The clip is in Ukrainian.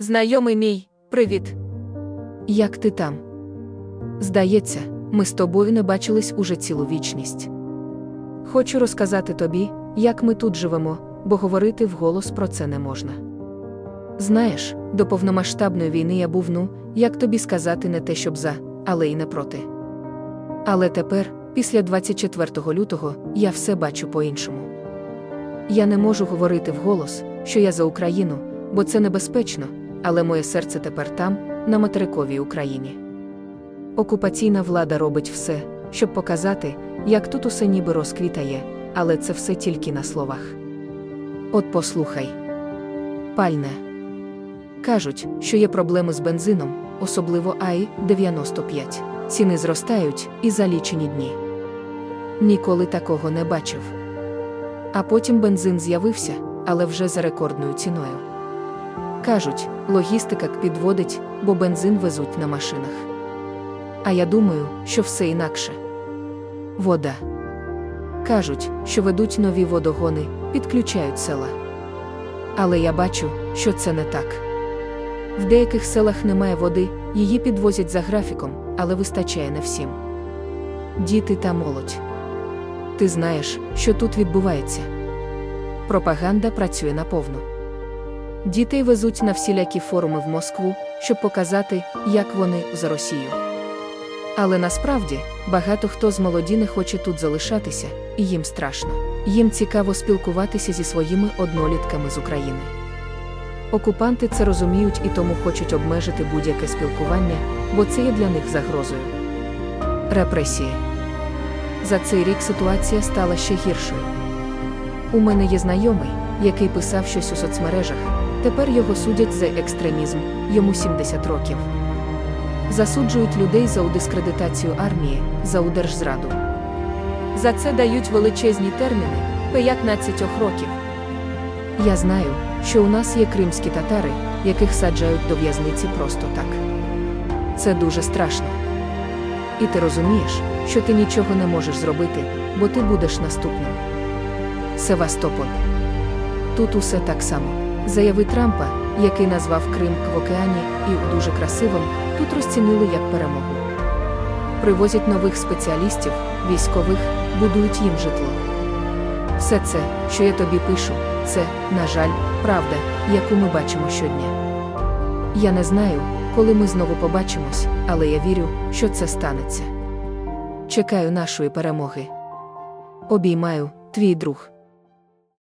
Знайомий мій, привіт. Як ти там? Здається, ми з тобою не бачились уже цілу вічність. Хочу розказати тобі, як ми тут живемо, бо говорити вголос про це не можна. Знаєш, до повномасштабної війни я був, ну, як тобі сказати, не те, щоб за, але й не проти. Але тепер, після 24 лютого, я все бачу по-іншому. Я не можу говорити вголос, що я за Україну, бо це небезпечно, але моє серце тепер там, на материковій Україні. Окупаційна влада робить все, щоб показати, як тут усе ніби розквітає, але це все тільки на словах. От послухай. Пальне. Кажуть, що є проблеми з бензином, особливо АІ-95. Ціни зростають і за лічені дні. Ніколи такого не бачив. А потім бензин з'явився, але вже за рекордною ціною. Кажуть, логістика підводить, бо бензин везуть на машинах. А я думаю, що все інакше. Вода. Кажуть, що ведуть нові водогони, підключають села. Але я бачу, що це не так. В деяких селах немає води, її підвозять за графіком, але вистачає не всім. Діти та молодь. Ти знаєш, що тут відбувається. Пропаганда працює наповну. Дітей везуть на всілякі форуми в Москву, щоб показати, як вони за Росію. Але насправді багато хто з молоді не хоче тут залишатися, і їм страшно. Їм цікаво спілкуватися зі своїми однолітками з України. Окупанти це розуміють і тому хочуть обмежити будь-яке спілкування, бо це є для них загрозою. Репресії. За цей рік ситуація стала ще гіршою. У мене є знайомий, який писав щось у соцмережах. Тепер його судять за екстремізм, йому 70 років. Засуджують людей за удискредитацію армії, за удержзраду. За це дають величезні терміни 15 років. Я знаю, що у нас є кримські татари, яких саджають до в'язниці просто так. Це дуже страшно. І ти розумієш, що ти нічого не можеш зробити, бо ти будеш наступним. Севастополь. Тут усе так само. Заяви Трампа, який назвав Крим в океані і дуже красивим, тут розцінили як перемогу. Привозять нових спеціалістів, військових, будують їм житло. Все це, що я тобі пишу, це, на жаль, правда, яку ми бачимо щодня. Я не знаю, коли ми знову побачимось, але я вірю, що це станеться. Чекаю нашої перемоги. Обіймаю, твій друг.